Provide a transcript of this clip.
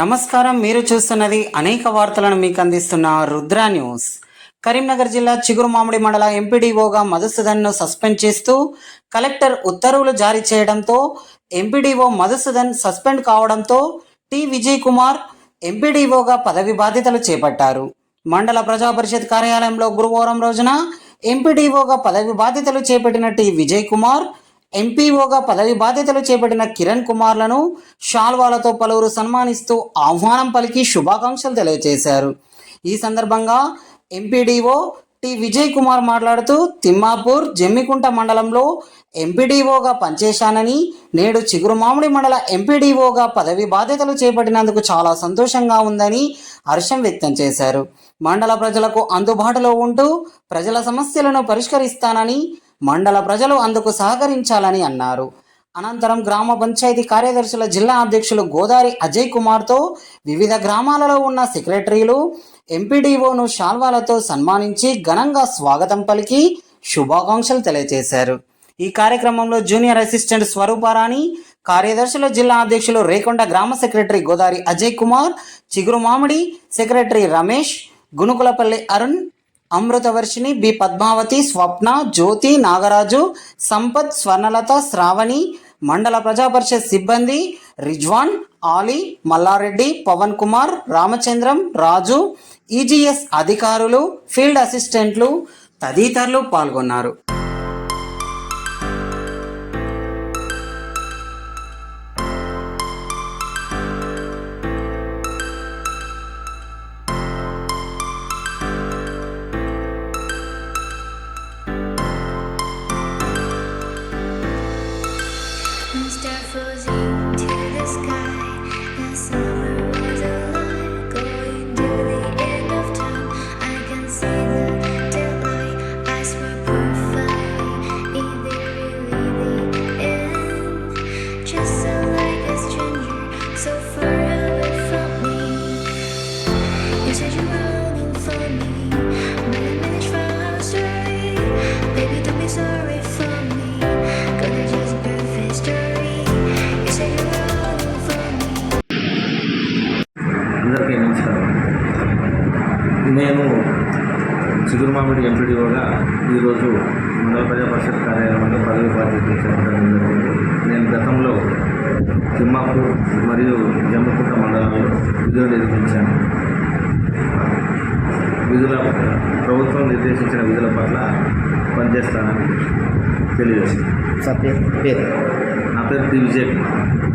నమస్కారం మీరు చూస్తున్నది అనేక వార్తలను మీకు అందిస్తున్న రుద్ర న్యూస్. కరీంనగర్ జిల్లా చిగురుమామిడి మండల ఎంపీడీఓగా మధుసూదన్ను సస్పెండ్ చేస్తూ కలెక్టర్ ఉత్తర్వులు జారీ చేయడంతో ఎంపీడీఓ మధుసూదన్ సస్పెండ్ కావడంతో టి. విజయ్ కుమార్ ఎంపీడీఓగా పదవి బాధ్యతలు చేపట్టారు. మండల ప్రజా పరిషత్ కార్యాలయంలో గురువారం రోజున ఎంపీడీఓగా పదవి బాధ్యతలు చేపట్టిన టి. విజయ్ కుమార్ ఎంపీఓగా పదవి బాధ్యతలు చేపట్టిన కిరణ్ కుమార్లను షాల్వాలతో పలువురు సన్మానిస్తూ ఆహ్వానం పలికి శుభాకాంక్షలు తెలియజేశారు. ఈ సందర్భంగా ఎంపీడీఓ టి విజయ్ కుమార్ మాట్లాడుతూ తిమ్మాపూర్ జమ్మికుంట మండలంలో ఎంపీడీఓగా పనిచేశానని నేడు చిగురుమామిడి మండల ఎంపీడీఓగా పదవి బాధ్యతలు చేపట్టినందుకు చాలా సంతోషంగా ఉందని హర్షం వ్యక్తం చేశారు. మండల ప్రజలకు అందుబాటులో ఉంటూ ప్రజల సమస్యలను పరిష్కరిస్తానని మండల ప్రజలు అందుకు సహకరించాలని అన్నారు. అనంతరం గ్రామ పంచాయతీ కార్యదర్శుల జిల్లా అధ్యక్షులు గోదారి అజయ్ కుమార్తో వివిధ గ్రామాలలో ఉన్న సెక్రటరీలు ఎంపీడీఓను శాల్వాలతో సన్మానించి ఘనంగా స్వాగతం పలికి శుభాకాంక్షలు తెలియజేశారు. ఈ కార్యక్రమంలో జూనియర్ అసిస్టెంట్ స్వరూపారాణి కార్యదర్శుల జిల్లా అధ్యక్షులు రేకొండ గ్రామ secretary Godari Ajay Kumar Chigurumamidi secretary Ramesh Gunukulapalli Arun Amruthavarshini B Padmavathi Swapna Jyothi Nagaraju Sampath Swarnalatha Sravani మండల ప్రజాపరిషత్ సిబ్బంది రిజ్వాన్ ఆలీ మల్లారెడ్డి పవన్ కుమార్ రామచంద్రం రాజు ఈజీఎస్ అధికారులు ఫీల్డ్ అసిస్టెంట్లు తదితరులు పాల్గొన్నారు. Mr. Fuzzy. అందరికీ నమస్కారం. నేను చిగురుమామిడి ఎంపీడీఓగా ఈరోజు మండల ప్రజా పరిషత్ కార్యాలయంలో పదవి బాధ్యత చేపట్టడం జరిగింది. నేను గతంలో తిమ్మాపూర్ మరియు జమ్మకుంట మండలాల్లో విధులు నిర్వహించాను. విధుల ప్రభుత్వం నిర్దేశించిన విధుల పట్ల పనిచేస్తానని పేరు? నా పేరు టి విజయ్ కుమార్.